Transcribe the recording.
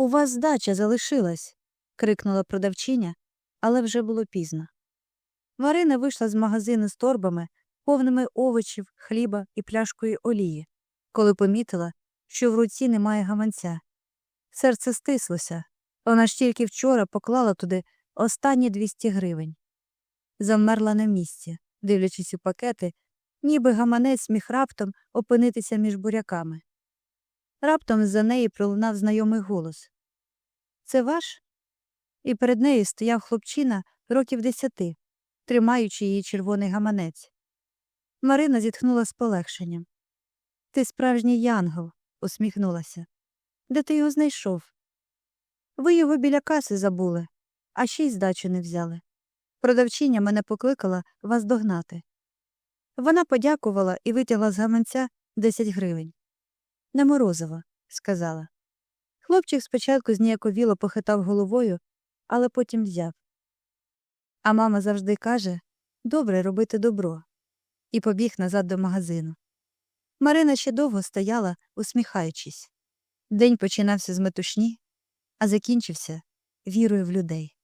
У вас здача залишилась. крикнула продавчиня, але вже було пізно. Марина вийшла з магазину з торбами, повними овочів, хліба і пляшкою олії, коли помітила, що в руці немає гаманця. Серце стислося. Вона ж тільки вчора поклала туди останні 200 гривень. Завмерла на місці, дивлячись у пакети, ніби гаманець міг раптом опинитися між буряками. Раптом з-за неї пролунав знайомий голос. Це ваш? І перед нею стояв хлопчина років десяти, тримаючи її червоний гаманець. Марина зітхнула з полегшенням. Ти справжній янгол, усміхнулася. Де ти його знайшов? Ви його біля каси забули, а ще й здачу не взяли. Продавчиня мене покликала вас догнати. Вона подякувала і витягла з гаманця 10 гривень. На морозиво, сказала. Хлопчик спочатку зніяковіло похитав головою, але потім взяв. А мама завжди каже добре робити добро, і побіг назад до магазину. Марина ще довго стояла, усміхаючись. День починався з метушні, а закінчився вірою в людей.